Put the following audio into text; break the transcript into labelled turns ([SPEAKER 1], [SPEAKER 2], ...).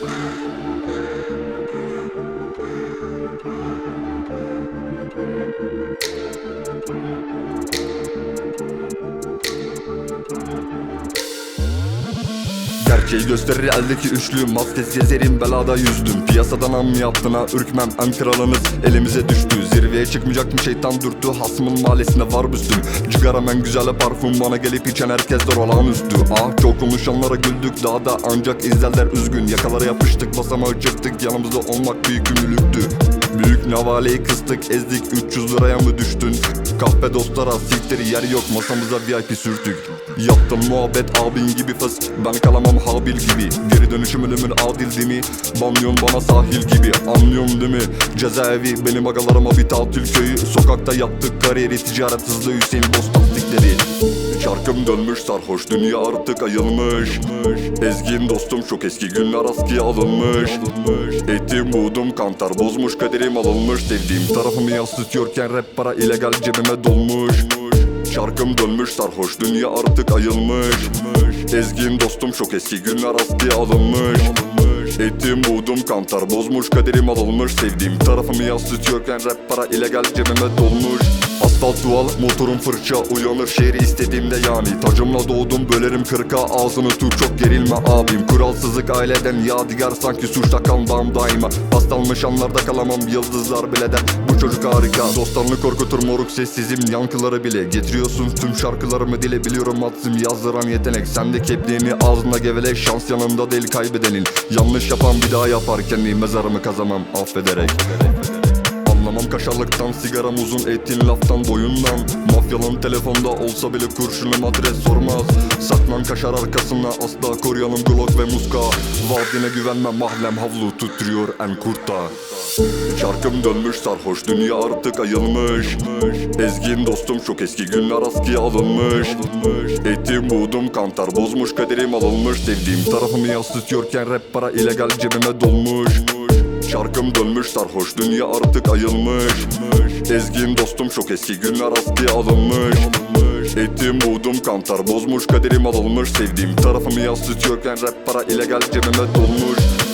[SPEAKER 1] Thank you. Gerçeği gösterir eldeki üçlü Maskesiz gezerim belada yüzdüm. Piyasadan am yaptığına ürkmem. En kralınız elimize düştü. Zirveye çıkmayacak mı şeytan dürttü Hasmın mahallesinde var büstüm. Cigaram en güzel parfüm. Bana gelip içen herkes de olağanüstü. Ah çok konuşanlara güldük. Daha da ancak izlerler üzgün. Yakalara yapıştık basamağı çıktık yanımızda olmak büyük ünlülüktü Büyük navaleyi kıstık ezdik. 300 liraya mı düştün Kahpe dostlara siktir yer yok. Masamıza VIP sürtük Yaptım muhabbet abin gibi fıs. Ben kalamam habil gibi. Geri dönüşüm ölümün adil değil mi? Banyon bana sahil gibi. Anlıyorum değil mi? Cezaevi benim agalarıma bir tatil köyü. Sokakta yaptık kariyeri ticaret hızlı Hüseyin boz taktikleri Şarkım dönmüş sarhoş dünya artık ayılmış. Ezgin dostum çok eski günler askıya alınmış. Etim buğdum kantar bozmuş kaderim alınmış. Sevdiğim tarafımı yansıtıyorken rap para illegal cebime dolmuş. Şarkım dönmüş sarhoş dünya artık ayılmış. Ezgin dostum çok eski günler askıya alınmış. Etim buğdum kantar bozmuş kaderim alınmış. Sevdiğim tarafımı yansıtıyorken rap para illegal cebime dolmuş Asfalt dual motorum fırça uyanır şehri istediğimde yani. Tacımla doğdum bölerim kırka ağzını tut çok gerilme abim. Kuralsızlık aileden yadigar sanki suçta kalmam daima. Paslanmış anlarda kalamam yıldızlar bile der. Bu çocuk harika Dostlarını korkutur moruk sessizim. Yankıları bile Getiriyorsun tüm şarkılarımı dile biliyorum atsım. Yazdıran yetenek Sende kepliğini ağzında gevele şans yanında değil kaybedenin. Yanlış yapan bir daha yapar kendi mezarımı kazamam affederek Anlamam kaşarlıktan sigaram uzun etin laftan boyundan. Mafyalın telefonda olsa bile kurşunum adres sormaz. Saklan kaşar arkasına asla koruyalım Glock ve muska. Vaadine güvenme mahlem havlu tutturuyor en kurta. Şarkım dönmüş sarhoş dünya artık ayılmış. Ezgin dostum çok eski günler askıya alınmış. Etim buğdum kantar bozmuş kaderim alınmış. Sevdiğim tarafımı yansıtıyorken rap para illegal cebime dolmuş Şarkım dönmüş sarhoş dünya artık ayılmış. Ezgin dostum çok eski günler askıya alınmış. Etim buğdum kantar bozmuş kaderim alınmış. Sevdiğim tarafımı yansıtıyorken rap para illegal cebime dolmuş